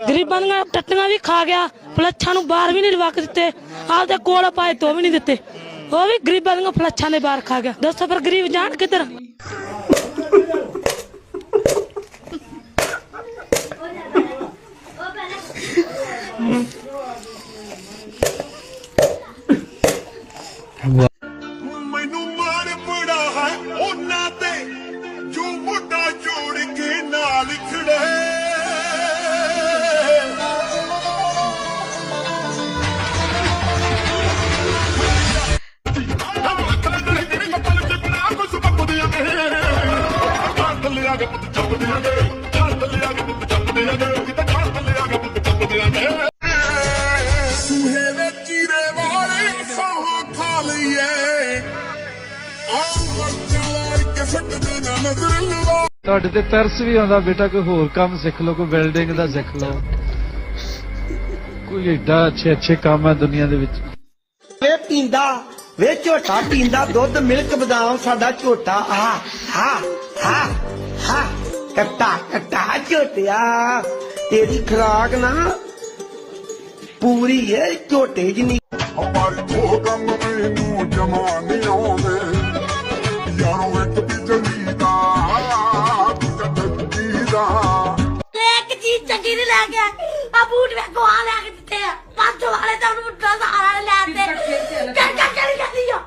ਗਰੀਬਾਂ ਦੀਆਂ ਟੱਟੀਆਂ ਵੀ ਖਾ ਗਿਆ, ਫਲੱਛਾਂ ਨੂੰ ਬਾਹਰ ਵੀ ਨਹੀਂ ਲਵਾ ਕੇ ਦਿੱਤੇ, ਆਪਦੇ ਕੋਲ ਪਾਏ ਤੋਂ ਵੀ ਨਹੀਂ ਦਿੱਤੇ। ਉਹ ਵੀ ਗਰੀਬਾਂ ਦੀਆਂ ਫਲੱਛਾਂ ਦੇ ਬਾਹਰ ਖਾ ਗਿਆ। ਦੱਸੋ ਫਿਰ ਗਰੀਬ ਜਾਣ ਕਿੱਧਰ? ਮੈਨੂੰ ਮਾਣ ਬੜਾ ਹੈ, ਉਹਨਾਂ ਤੇ ਜੋ ਮੋਢਾ ਜੋੜ ਕੇ ਸੂਹੇ ਦੇ ਚੀਰੇ ਵਾਲੇ ਸਾਹਾਂ ਖਾ ਲਈਏ ਆਹ ਵਰਚਾਰ ਕੇ ਫੱਟ ਦੇ ਨਾ ਨਜ਼ਰ ਲਵਾ ਤੁਹਾਡੇ ਤੇ ਤਰਸ ਵੀ ਆਉਂਦਾ ਬੇਟਾ, ਕੋਈ ਹੋਰ ਕੰਮ ਸਿੱਖ ਲਓ, ਕੋਈ ਬਿਲਡਿੰਗ ਦਾ ਸਿੱਖ ਲਓ। ਕੋਈ ਏਡਾ ਅੱਛੇ ਅੱਛੇ ਕੰਮ ਆ ਦੁਨੀਆ ਦੇ ਵਿੱਚ। ਵੇ ਪੀਂਦਾ, ਵੇ ਝੋਟਾ ਪੀਂਦਾ, ਦੁੱਧ, ਮਿਲਕ ਬਦਾਮ, ਸਾਡਾ ਝੋਟਾ ਆ ਹਾ ਹਾ ਹਾ ਕੱਟਾ ਕੱਟਾ ਝੋਟਿਆ। ਤੇਰੀ ਖਰਾਕ ਨਾ ਪੂਰੀ ਏ ਝੋਟੇ ਜਿੰਨੀ ਹਮਾਰੇ ਦੋ ਕੰਮ ਮੈਨੂੰ ਜਮਾ ਨਹੀਂ ਆਉਂਦੇ। ਯਾਰੋ ਇੱਕ ਬਿਜਲੀ ਦਾ ਜੱਗੀ ਦਾ ਤੇ ਇੱਕ ਚੀਜ਼ ਚੰਗੀ ਨਹੀਂ ਲੈ ਗਿਆ ਆ ਬੂਟ ਵੇ ਗਵਾ ਲੈ ਕੇ ਦਿੱਤੇ ਆ। ਪੰਜ ਵਾਲੇ ਤਾਂ ਉਹਨੂੰ ਮੁੱਢਾ ਸਹਾਰਾ ਲੈ ਤੇ ਚੱਲ ਚੱਲ ਚਲੀ ਜਾਂਦੀ ਆ।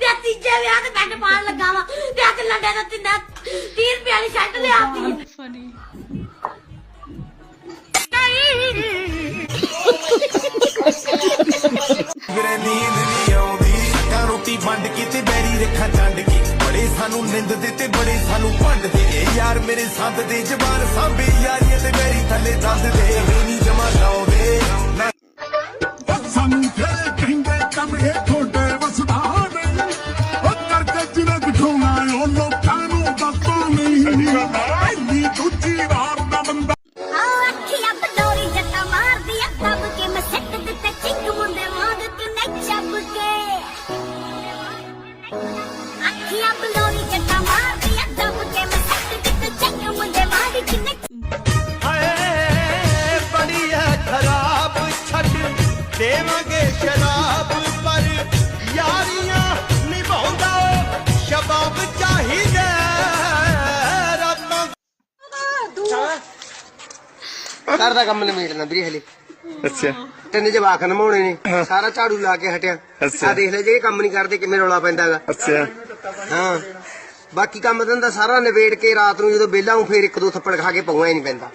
ਤੇ ਤੀਜੇ ਵਿਆਹ ਤੇ ਪੈਂਟ ਪਾਣ ਲੱਗਾ ਵਾ। ਤੇ ਅੱਜ ਲੰਡੇ ਦਾ ਤਿੰਨਾ 30 ਰੁਪਏ ਵਾਲੀ ਸ਼ਰਟ ਲਿਆਤੀ ਵੀਰੇ ਨੀਂਦ ਨਹੀਂ ਆਉਂਦੀ। ਅੱਖਾਂ ਰੋਟੀ ਵੰਡ ਕੇ ਤੇ ਬੈਰੀ ਰੱਖਾਂ ਚੰਡ ਕੇ। ਬੜੇ ਸਾਨੂੰ ਨਿੰਦ ਦੇ ਤੇ ਬੜੇ ਸਾਨੂੰ ਭੰਡ ਦੇ। ਇਹ ਯਾਰ ਮੇਰੇ ਸੰਦ ਦੇ ਜ਼ਬਾਨ ਸਾਂਭੇ। ਯਾਰੀਆਂ ਤੇ ਮੇਰੀ ਥੱਲੇ ਦੰਦ ਦੇ। ਨਹੀਂ ਜਮਾ ਲਾਉਂਦੇ। ਨਾ ਸਾਨੂੰ ਦੇਵਾਂਗੇ ਸ਼ਰਾਬ ਪਰ ਯਾਰੀਆਂ ਘਰ ਦਾ ਕੰਮ ਨਿਬੇੜਨਾ ਵੀਰੇ ਹਲੇ। ਅੱਛਾ। ਤਿੰਨ ਜਵਾਕ ਨਮਾਉਣੇ ਨੇ ਸਾਰਾ ਝਾੜੂ ਲਾ ਕੇ ਹਟਿਆ। ਅੱਛਾ। ਆ ਦੇਖ ਲੈ ਜੇ ਇਹ ਕੰਮ ਨਹੀਂ ਕਰਦੇ ਕਿਵੇਂ ਰੌਲਾ ਪੈਂਦਾਗਾ। ਅੱਛਾ। ਹਾਂ। ਬਾਕੀ ਕੰਮ ਧੰਦਾ ਸਾਰਾ ਨਿਬੇੜ ਕੇ ਰਾਤ ਨੂੰ ਜਦੋਂ ਵਿਹਲਾ ਹੂੰ ਫੇਰ ਇੱਕ ਦੋ ਥੱਪੜ ਖਾ ਕੇ ਪਊਆ ਹੀ ਨਹੀਂ ਪੈਂਦਾ।